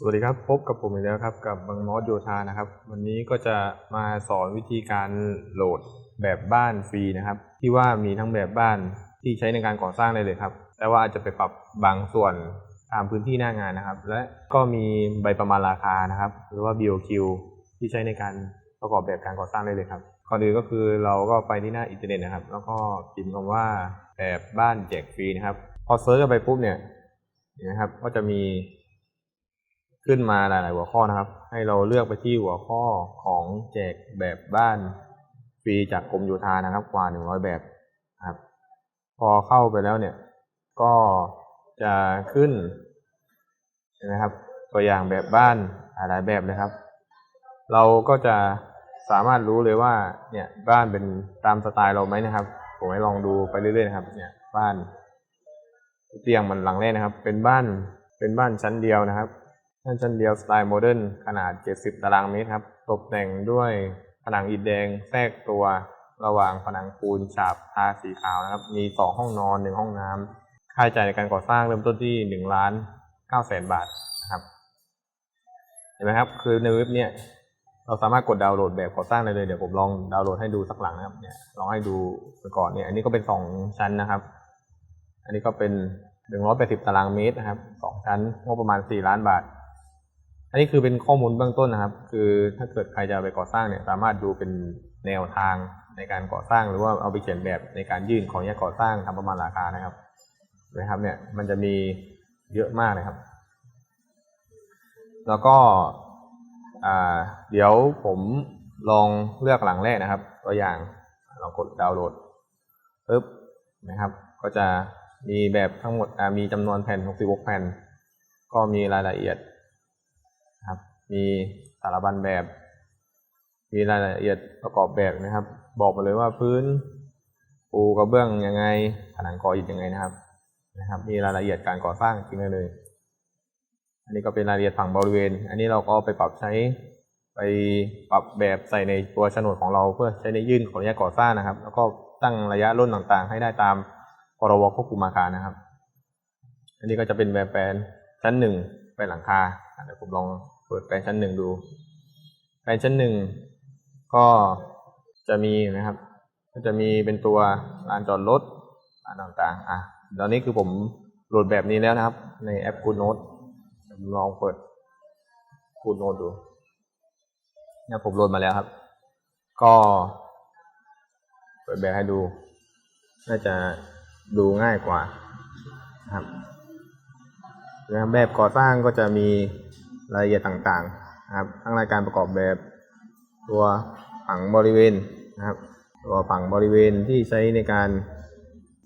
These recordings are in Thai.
สวัสดีครับ พบกับผมอีกแล้วครับ กับบังมอสโยธานะครับ วันนี้ก็จะมาสอนวิธีการโหลดแบบบ้านฟรีนะครับ ที่ว่ามีทั้งแบบบ้านที่ใช้ในการก่อสร้างได้เลยครับ แต่ว่าอาจจะไปปรับบางส่วนตามพื้นที่หน้างานนะครับ และก็มีใบประมาณราคานะครับ หรือว่า BOQ ที่ใช้ในการประกอบแบบการก่อสร้างได้เลยครับก่อนอื่นก็คือเราก็ไปที่หน้าอินเทอร์เน็ตนะครับ แล้วก็พิมพ์คำว่าแบบบ้านแจกฟรีนะครับ พอเซิร์ชไปปุ๊บเนี่ยนะครับ ก็จะมี ขึ้นมาหลาย ๆ หัวข้อนะครับ ให้เราเลือกไปที่หัวข้อของแจกแบบบ้านฟรีจากกรมโยธานะครับ กว่า100แบบครับ พอเข้าไปแล้วเนี่ย ก็จะขึ้นนไหมครับ ตัวอย่างแบบบ้านหลายแบบเลยครับ เราก็จะสามารถรู้เลยว่า เนี่ยบ้านเป็นตามสไตล์เราไหมนะครับ ผมให้ลองดูไปเรื่อย ๆ นะครับ เนี่ยบ้านเตียงมันหลังแรกนะครับ เป็นบ้านเป็นบ้านชั้นเดียวนะครับ บ้านชั้นเดียวสไตล์โมเดิร์นขนาด 70 ตารางเมตรครับ ตกแต่งด้วยผนังอิฐแดงแทรกตัวระหว่างผนังปูนฉาบทาสีขาวนะครับ มี 2 ห้องนอน 1 ห้องน้ำ ค่าใช้จ่ายในการก่อสร้างเริ่มต้นที่ 1 ล้าน9แสนบาทนะครับ เห็นไหมครับ คือในเว็บเนี่ยเราสามารถกดดาวน์โหลดแบบก่อสร้างได้เลย เดี๋ยวผมลองดาวน์โหลดให้ดูสักหลังนะครับ เนี่ย ลองให้ดูไปก่อนเนี่ย อันนี้ก็เป็น 2 ชั้นนะครับ อันนี้ก็เป็น 180 ตารางเมตรนะครับ 2 ชั้นงบประมาณ 4 ล้านบาท อันนี้คือเป็นข้อมูลเบื้องต้นนะครับ คือถ้าเกิดใครจะไปก่อสร้างเนี่ยสามารถดูเป็นแนวทางในการก่อสร้างหรือว่าเอาไปเขียนแบบในการยื่นขออนุญาตก่อสร้างทำประมาณราคานะครับนะครับเนี่ยมันจะมีเยอะมากนะครับ แล้วก็เดี๋ยวผมลองเลือกหลังแรกนะครับ ตัวอย่างลองกดดาวน์โหลดปึ๊บนะครับ ก็จะมีแบบทั้งหมดมีจำนวนแผ่น 66 แผ่น ก็มีรายละเอียด ครับ มีสารบัญแบบ มีรายละเอียดประกอบแบบนะครับ บอกมาเลยว่าพื้นปูกระเบื้องยังไง ผนังก่ออิฐยังไงนะครับ นะครับ มีรายละเอียดการก่อสร้างจริงเลย อันนี้ก็เป็นรายละเอียดฝั่งบริเวณ อันนี้เราก็ไปปรับใช้ไปปรับแบบใส่ในตัวโฉนดของเราเพื่อใช้ในยื่นขออนุญาตก่อสร้างนะครับ แล้วก็ตั้งระยะร่นต่างๆ ให้ได้ตามพรบควบคุมอาคารนะครับ อันนี้ก็จะเป็นแบบแปลนชั้นหนึ่งแปลนหลังคา เดี๋ยวผมลองเปิดแปลนชั้นหนึ่งดู แปลนชั้นหนึ่งก็จะมีนะครับ ก็จะมีเป็นตัวลานจอดรถลานต่างๆ อะตอนนี้คือผมโหลดแบบนี้แล้วนะครับ ในแอป Good Note ลองเปิด Good Note ดูเนี่ยผมโหลดมาแล้วครับ ก็เปิดแบบให้ดู น่าจะดูง่ายกว่านะครับแบบก่อสร้างก็จะมี รายละเอียดต่างๆนะครับทั้งรายการประกอบแบบ ตัวผังบริเวณนะครับ ตัวผังบริเวณที่ใช้ในการ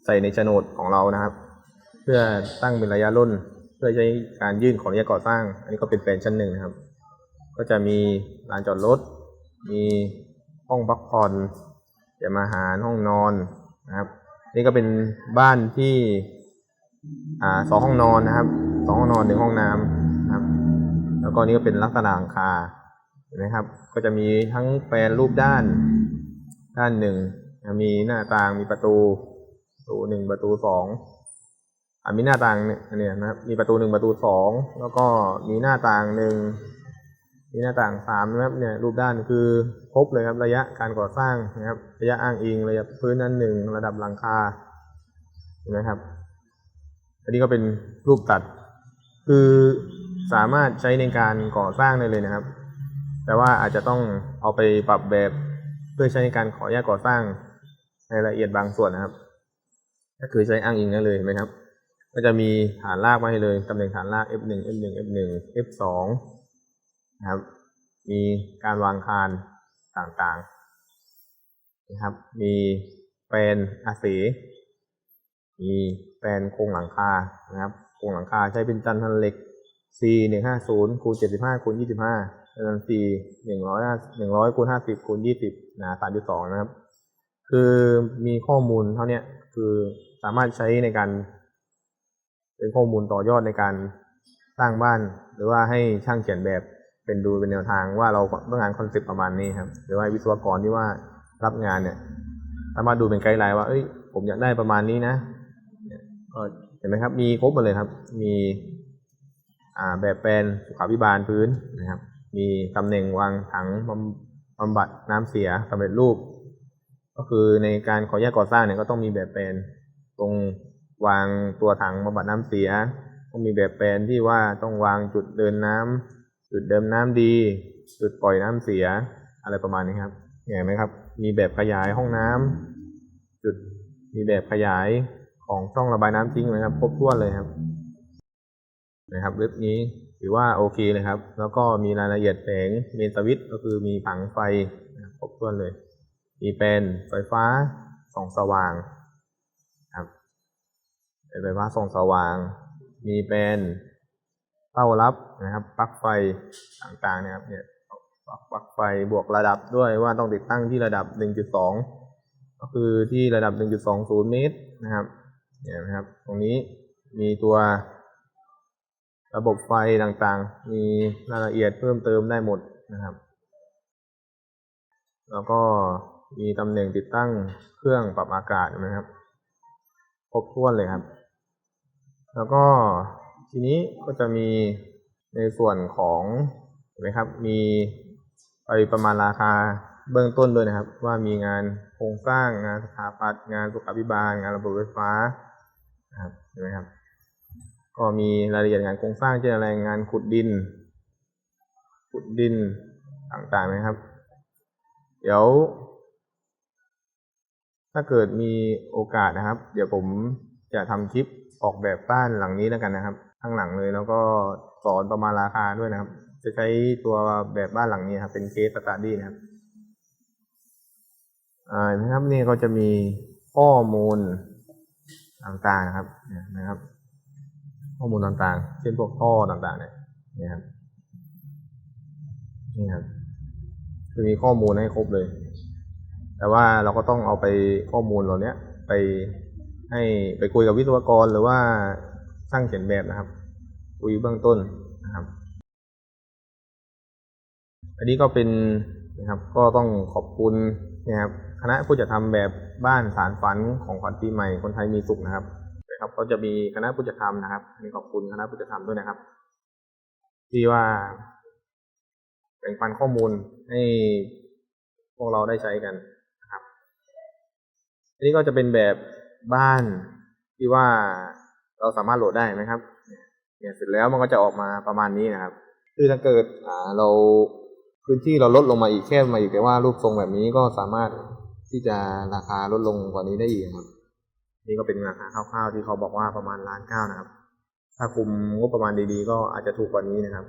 ใส่ในโฉนดของเรานะครับ เพื่อตั้งเป็นระยะร่น เพื่อใช้การยื่นขออนุญาตก่อสร้าง อันนี้ก็เป็นแปลนชั้นหนึ่งนะครับ ก็จะมีลานจอดรถมีห้องพักผ่อนเตรียมอาหารห้องนอนนะครับ นี่ก็เป็นบ้านที่อ่าสองห้องนอนนะครับสองห้องนอนหนึ่งห้องน้ำนะครับ แล้วก็นี่ก็เป็นลักษณะหลังคาเห็นไหมครับ ก็จะมีทั้งแปลนรูปด้าน ด้านหนึ่งมีหน้าต่างมีประตูประตูหนึ่งประตูสองมีหน้าต่างเนี่ยเนี่ยนะครับ มีประตูหนึ่งประตูสองแล้วก็มีหน้าต่างหนึ่งมีหน้าต่างสามนะครับเนี่ยรูปด้านคือครบเลยครับระยะการก่อสร้างนะครับ ระยะอ้างอิงระยะพื้นนั้นหนึ่งระดับหลังคาเห็นไหมครับ อันนี้ก็เป็นรูปตัด คือ สามารถใช้ในการก่อสร้างได้เลยนะครับ แต่ว่าอาจจะต้องเอาไปปรับแบบเพื่อใช้ในการขออนุญาตก่อสร้างในรายละเอียดบางส่วนนะครับ ก็คือใช้อ้างอิงได้เลยเห็นไหมครับ ก็จะมีฐานรากมาให้เลยตำแหน่งฐานราก F1 F1 F1 F2 นะครับ มีการวางคานต่างๆนะครับ มีแปลนอาเสมีแปลนโครงหลังคานะครับ โครงหลังคาใช้เป็นจันทันเหล็ก C หนึ่งห้าศูนย์คูณเจ็ดสิบห้าคูณยี่สิบห้าจำนวน C หนึ่งร้อยหนึ่งร้อยคูณห้าสิบคูณยี่สิบหนาสามจุดสองนะครับ คือมีข้อมูลเท่าเนี้ยคือสามารถใช้ในการ เป็นข้อมูลต่อยอดในการสร้างบ้าน หรือว่าให้ช่างเขียนแบบเป็นดูเป็นแนวทางว่าเราต้องการคอนเซปต์ประมาณนี้ครับ หรือว่าวิศวกรที่ว่ารับงานเนี่ย สามารถดูเป็นไกด์ไลน์ว่าเอ้ย ผมอยากได้ประมาณนี้นะเนี่ยก็เห็นไหมครับ มีครบหมดเลยครับ มี แบบแปลนสุขาภิบาลพื้นนะครับ มีตำแหน่งวางถังบำบำบัดน้ำเสียสำเร็จรูป ก็คือในการขออนุญาก่อสร้างเนี่ยก็ต้องมีแบบแปลนตรงวางตัวถังบำบัดน้ำเสียต้องมีแบบแปลนที่ว่าต้องวางจุดเดินน้ำจุดเดิมน้ำดี จุดปล่อยน้ำเสียอะไรประมาณนี้ครับเห็นไหมครับ มีแบบขยายห้องน้ำจุดมีแบบขยายของช่องระบายน้ำทิ้งนะครับครบถ้วนเลยครับ นะครับเว็บนี้ถือว่าโอเคเลยครับ แล้วก็มีรายละเอียดแผงเมนสวิตช์ก็คือมีผังไฟครบถ้วนเลย มีเป็นไฟฟ้าส่องสว่างครับเป็นไฟฟ้าส่องสว่าง มีเป็นเต้ารับนะครับปลั๊กไฟต่างๆนะครับเนี่ยปลั๊กปลั๊กไฟบวกระดับด้วยว่าต้องติดตั้งที่ระดับ 1.2 ก็คือที่ระดับ 1.20 เมตรนะครับเนี่ยนะครับ ตรงนี้มีตัว ระบบไฟต่างๆ มีรายละเอียดเพิ่มเติมได้หมดนะครับ แล้วก็มีตำแหน่งติดตั้งเครื่องปรับอากาศนะครับ ครบถ้วนเลยครับ แล้วก็ทีนี้ก็จะมีในส่วนของเห็นไหมครับ มีไปประมาณราคาเบื้องต้นด้วยนะครับ ว่ามีงานโครงสร้างงานสถาปัตย์งานสุขาภิบาล งานระบบไฟฟ้านะครับเห็นไหมครับ ก็มีรายละเอียดงานโครงสร้างเช่นอะไรงานขุดดิน ขุดดินต่างๆนะครับ เดี๋ยว ถ้าเกิดมีโอกาสนะครับ เดี๋ยวผมจะทำคลิปออกแบบบ้านหลังนี้แล้วกันนะครับ ข้างหลังเลยแล้วก็สอนประมาณราคาด้วยนะครับ จะใช้ตัวแบบบ้านหลังนี้ครับเป็นเคสสตาร์ดี้นะครับอ่านะครับนี่ก็จะมีข้อมูลต่างๆนะครับเนี่ยนะครับ ข้อมูลต่างๆ เช่นพวกท่อต่างๆ เนี่ยนี่ครับนี่ครับคือมีข้อมูลให้ครบเลย แต่ว่าเราก็ต้องเอาไปข้อมูลเหล่านี้ไปให้ไปคุยกับวิศวกรหรือว่าช่างเขียนแบบนะครับ คุยเบื้องต้นนะครับ อันนี้ก็เป็นนะครับ ก็ต้องขอบคุณนะครับ คณะผู้จัดทำแบบบ้านสารฝันของขวัญปีใหม่คนไทยมีสุขนะครับ นะครับ ก็จะมีคณะผู้จัดทำนะครับอันนี้ขอบคุณคณะผู้จัดทำด้วยนะครับ ที่ว่าแบ่งปันข้อมูลให้พวกเราได้ใช้กันนะครับอันนี้ก็จะเป็นแบบบ้านที่ว่าเราสามารถโหลดได้ไหมครับเนี่ยเสร็จแล้วมันก็จะออกมาประมาณนี้นะครับ คือถ้าเกิดเราพื้นที่เราลดลงมาอีกแค่มาอีกแต่ว่ารูปทรงแบบนี้ก็สามารถที่จะราคาลดลงกว่านี้ได้อีกครับ นี่ก็เป็นราคาคร่าวๆที่เขาบอกว่าประมาณล้านเก้านะครับ ถ้าคุมงบประมาณดีๆ ก็อาจจะถูกกว่านี้นะครับ